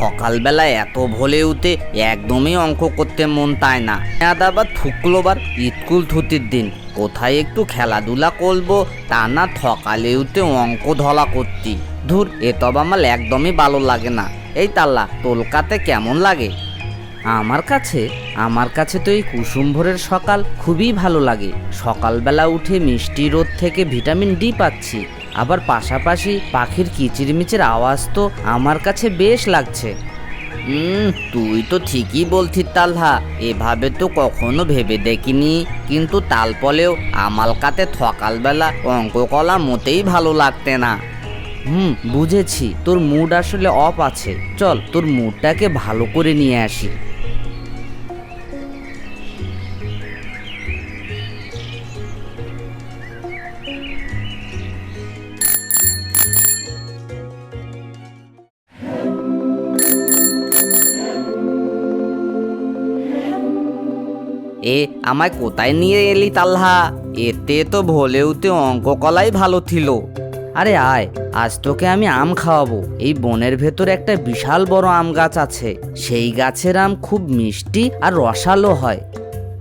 সকালবেলা এত ভোলে উঠে একদমই অঙ্ক করতে মন তাই না। আবার থুকলোবার স্কুল ছুটির দিন। কোথায় একটু খেলাধুলা করব, তা না সকালে উঠে অঙ্ক ধলা করতি ধুর তব আমার একদমই ভালো লাগে না। এই তাল্লা তোলকাতে কেমন লাগে? আমার কাছে আমার কাছে তো এই কুসুম ভোরের সকাল খুবই ভালো লাগে। সকালবেলা উঠে মিষ্টি রোদ থেকে ভিটামিন ডি পাচ্ছি। আবার পাশাপাশি পাখির কিচিরমিচির আওয়াজ তো আমার কাছে বেশ লাগছে। তুই তো ঠিকই বলছিস তালহা, এভাবে তো কখনো ভেবে দেখিনি। কিন্তু তালপলেও আমালকাতে সকালবেলা অঙ্ক কলা মোটেই ভালো লাগতে না। হুম, বুঝেছি, তোর মুড আসলে অফ আছে। চল, তোর মুডটাকে ভালো করে নিয়ে আসি। এ, আমায় কোথায় নিয়ে এলি তাল্হা? এতে তো ভোলেওতে অঙ্ক কলাই ভালো ছিল। আরে আয়, আজ তোকে আমি আম খাওয়াবো। এই বনের ভেতর একটা বিশাল বড় আম গাছ আছে। সেই গাছের আম খুব মিষ্টি আর রসালো হয়।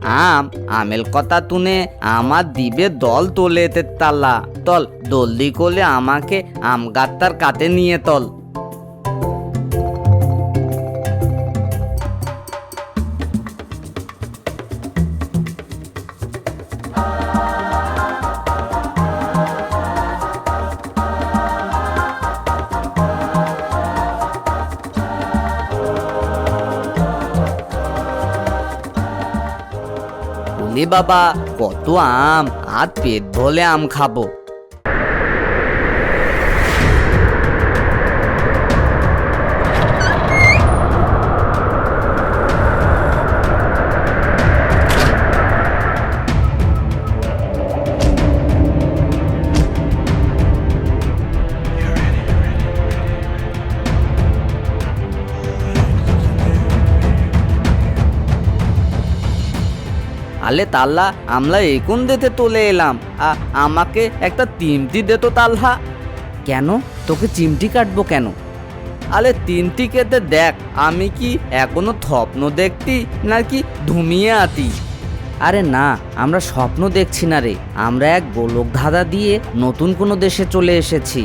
আম আমেল কথা তুনে আমার দিবে দল তোলে এতে তাল্লা তল, দলদি করলে আমাকে আম গাত্তার কাতে নিয়ে তল। ওলে বাবা কত আম আর পেট ভোলে আম খাব। আলে তাল্লা আমরা একুন দিতে তোলে এলাম। আমাকে একটা তিনটি দে তো তাল্লা। কেন? তোকে চিমটি কাটবো কেন? আলে তিনটি কেটে দেখ, আমি কি এখনও স্বপ্ন দেখতি নাকি ধুমিয়ে আতি? আরে না, আমরা স্বপ্ন দেখছি না রে। আমরা এক গোলক ধাঁধা দিয়ে নতুন কোনো দেশে চলে এসেছি।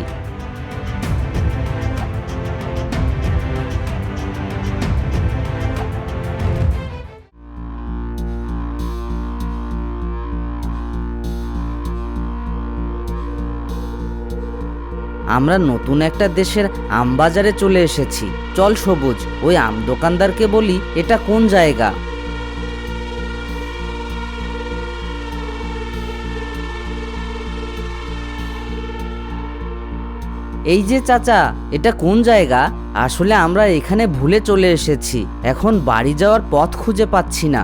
আমরা নতুন একটা দেশের আম বাজারে চলে এসেছি। চল সবুজ, ওই আম দোকানদারকে বলি, এটা কোন জায়গা? এই যে চাচা, এটা কোন জায়গা? আসলে আমরা এখানে ভুলে চলে এসেছি। এখন বাড়ি যাওয়ার পথ খুঁজে পাচ্ছি না।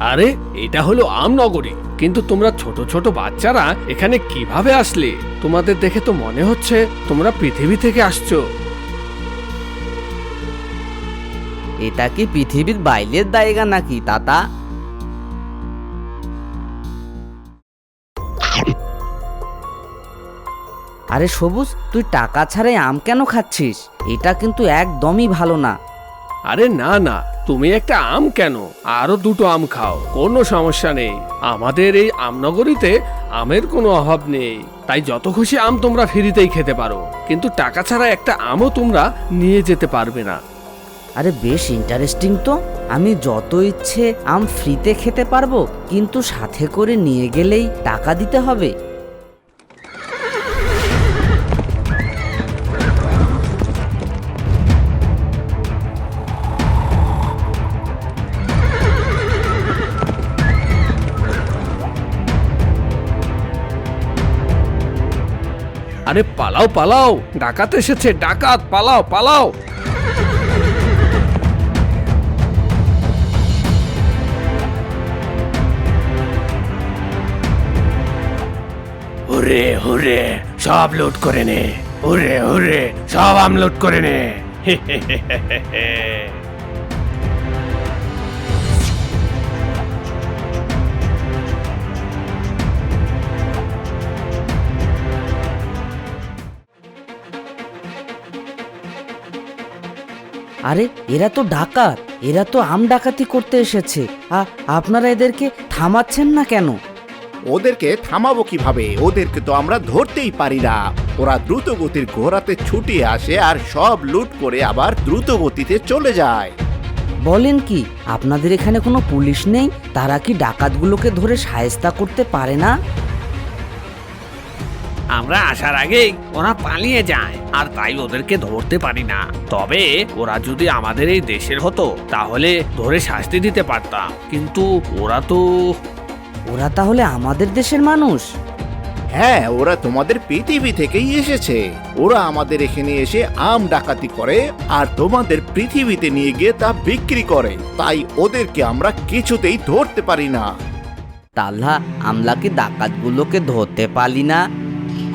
আরে, এটা হলো আমনগরী। কিন্তু তোমরা ছোট ছোট বাচ্চারা এখানে কীভাবে আসলে? তোমাদের দেখে তো মনে হচ্ছে তোমরা পৃথিবী থেকে আসছো। এটা কি পৃথিবীর বাইরের জায়গা নাকি, তাতা? আরে সবুজ, তুই টাকা ছাড়াই আম কেন খাচ্ছিস? এটা কিন্তু একদমই ভালো না। আরে না না, তুমি একটা আম কেন? আরও দুটো আম খাও, কোনো সমস্যা নেই। আমাদের এই আমনগরীতে আমের কোনো অভাব নেই। তাই যত খুশি আম তোমরা ফ্রিতেই খেতে পারো। কিন্তু টাকা ছাড়া একটা আমও তোমরা নিয়ে যেতে পারবে না। আরে বেশ ইন্টারেস্টিং তো। আমি যত ইচ্ছে আম ফ্রিতে খেতে পারব, কিন্তু সাথে করে নিয়ে গেলেই টাকা দিতে হবে। আরে পালাও পালাও। ডাকাত এসেছে, ডাকাত, পালাও পালাও। হুরে হুরে, সব লুট করে নে। হুরে হুরে, সব আম লুট করে নে। আরে এরা তো ডাকাত এরা তো আম ডাকাতি করতে এসেছে। আ আপনারা এদেরকে থামাচ্ছেন না কেন? ওদেরকে থামাবো কীভাবে? ওদেরকে তো আমরা ধরতেই পারি না। ওরা দ্রুত গতির ঘোড়াতে ছুটে আসে আর সব লুট করে আবার দ্রুত গতিতে চলে যায়। বলেন কি আপনাদের এখানে কোনো পুলিশ নেই? তারা কি ডাকাতগুলোকে ধরে সায়স্তা করতে পারে না? আমরা আসার আগেই ওরা পালিয়ে যায় আর তাই ওদেরকে ধরতে পারি না। তবে ওরা যদি আমাদের এই দেশের হতো তাহলে ধরে শাস্তি দিতে পারতাম। কিন্তু ওরা তো ওরা তাহলে আমাদের দেশের মানুষ? হ্যাঁ ওরা তোমাদের পৃথিবী থেকেই এসেছে। ওরা আমাদের এখানে এসে আম ডাকাতি করে আর তোমাদের পৃথিবীতে নিয়ে গিয়ে তা বিক্রি করে। তাই ওদেরকে আমরা কিছুতেই ধরতে পারি না। তাল্লা আমরা কি ডাকাতগুলোকে ধরতে পারি না?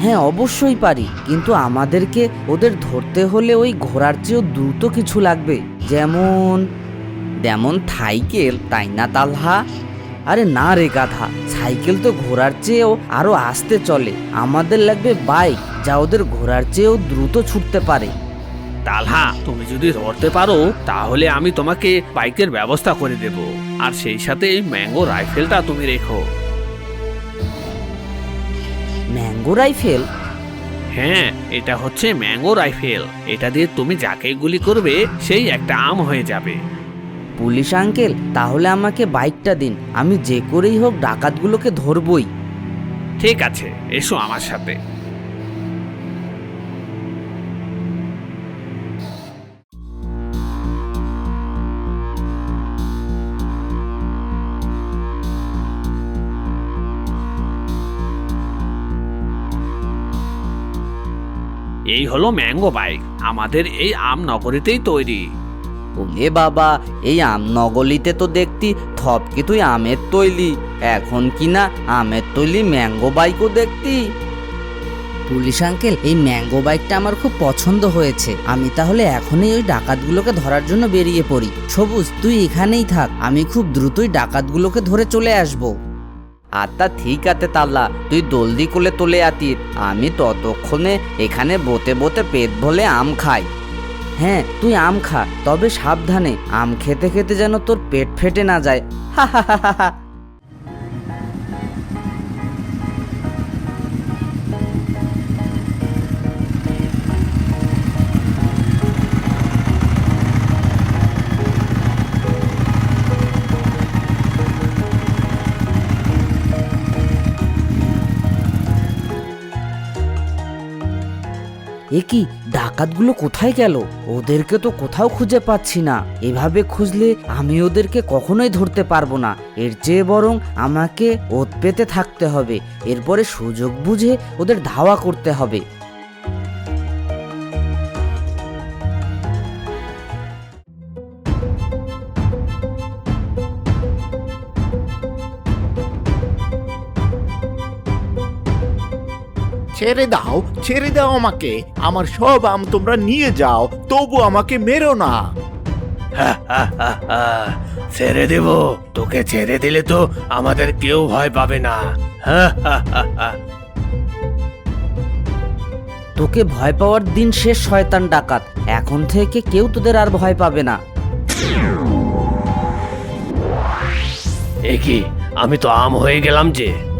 হ্যাঁ অবশ্যই পারি। কিন্তু আমাদেরকে ওদের ধরতে হলে ওই ঘোড়ার চেয়েও দ্রুত কিছু লাগবে। যেমন যেমন সাইকেল, তাই না, তালহা? আরে না রে গাধা, সাইকেল তো ঘোড়ার চেয়েও আরও আস্তে চলে। আমাদের লাগবে বাইক, যা ওদের ঘোড়ার চেয়েও দ্রুত ছুটতে পারে। তালহা, তুমি যদি ধরতে পারো, তাহলে আমি তোমাকে বাইকের ব্যবস্থা করে দেব। আর সেই সাথে ম্যাঙ্গো রাইফেলটা তুমি রেখো। Mango rifle? হ্যাঁ এটা হচ্ছে ম্যাঙ্গো রাইফেল। এটা দিয়ে তুমি যাকে গুলি করবে সেই একটা আম হয়ে যাবে। পুলিশ আঙ্কেল তাহলে আমাকে বাইকটা দিন। আমি যে করেই হোক ডাকাতগুলোকে ধরবই। ঠিক আছে এসো আমার সাথে। এই হলো ম্যাঙ্গো বাইক। আমাদের এই আম নগরীতেই তৈরি। ওলে বাবা, এই আম নগলিতে তো দেখতি থপকি তুই আমের তৈলি। এখন কি না আমের তৈলি ম্যাঙ্গো বাইকও দেখতি? পুলিশ আঙ্কেল, এই ম্যাঙ্গো বাইকটা আমার খুব পছন্দ হয়েছে। আমি তাহলে এখনই ওই ডাকাতগুলোকে ধরার জন্য বেরিয়ে পড়ি। সবুজ, তুই এখানেই থাক। আমি খুব দ্রুতই ডাকাতগুলোকে ধরে চলে আসব। আত্মা ঠিক আছে তাল্লা, তুই দলদি করে তোলে আতি আমি ততক্ষণে এখানে বোতে বোতে পেট ভোলে আম খাই। হ্যাঁ তুই আম খা, তবে সাবধানে। আম খেতে খেতে যেন তোর পেট ফেটে না যায়। হা হা হা হা। এ কি, ডাকাতগুলো কোথায় গেল? ওদেরকে তো কোথাও খুঁজে পাচ্ছি না। এভাবে খুঁজলে আমি ওদেরকে কখনোই ধরতে পারব না। এর চেয়ে বরং আমাকে ওত পেতে থাকতে হবে। এরপরে সুযোগ বুঝে ওদের ধাওয়া করতে হবে। ছেড়ে দাও ছেড়ে দাও আমাকে। আমার সব আম তোমরা নিয়ে যাও তবু আমাকে মেরো না। ছেড়ে দেব। তোকে ছেড়ে দিলে তো আমাদের কেউ ভয় পাবে না। তোকে ভয় পাওয়ার দিন শেষ শয়তান ডাকাত। এখন থেকে কেউ তোদের আর ভয় পাবে না। এ কি আমি তো আম হয়ে গেলাম যে।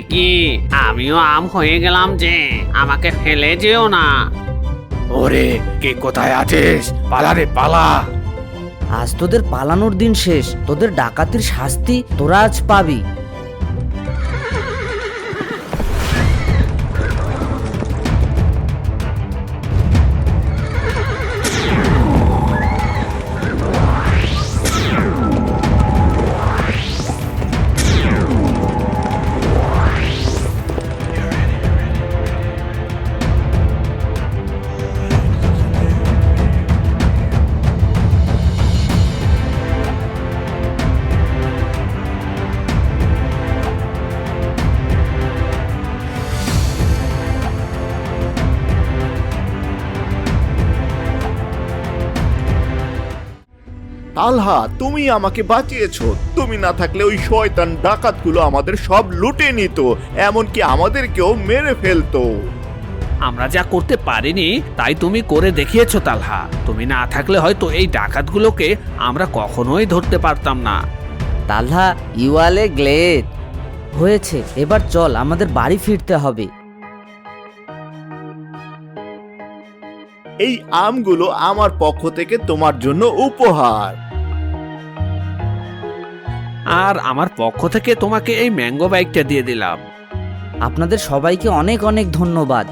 কি? আমিও আম হয়ে গেলাম যে। আমাকে ফেলে যেও না। ওরে কে কোথায় আছিস? পালা রে পালা। আজ তোদের পালানোর দিন শেষ। তোদের ডাকাতির শাস্তি তোরা আজ পাবি। তালহা তুমি আমাকে বাঁচিয়েছো। তুমি না থাকলে ওই শয়তান ডাকাতগুলো আমাদের সব লুটে নিত এমনকি আমাদেরকেও মেরে ফেলতো। আমরা যা করতে পারিনি তাই তুমি করে দেখিয়েছো তালহা। তুমি না থাকলে হয়তো এই ডাকাতগুলোকে আমরা কখনোই ধরতে পারতাম না। তালহা ইউয়ালে গ্লেড হয়েছে এবার চল আমাদের বাড়ি ফিরতে হবে। এই আমগুলো আমার পক্ষ থেকে তোমার জন্য উপহার। আর আমার পক্ষ থেকে তোমাকে এই ম্যাঙ্গো বাইকটা দিয়ে দিলাম। আপনাদের সবাইকে অনেক অনেক ধন্যবাদ।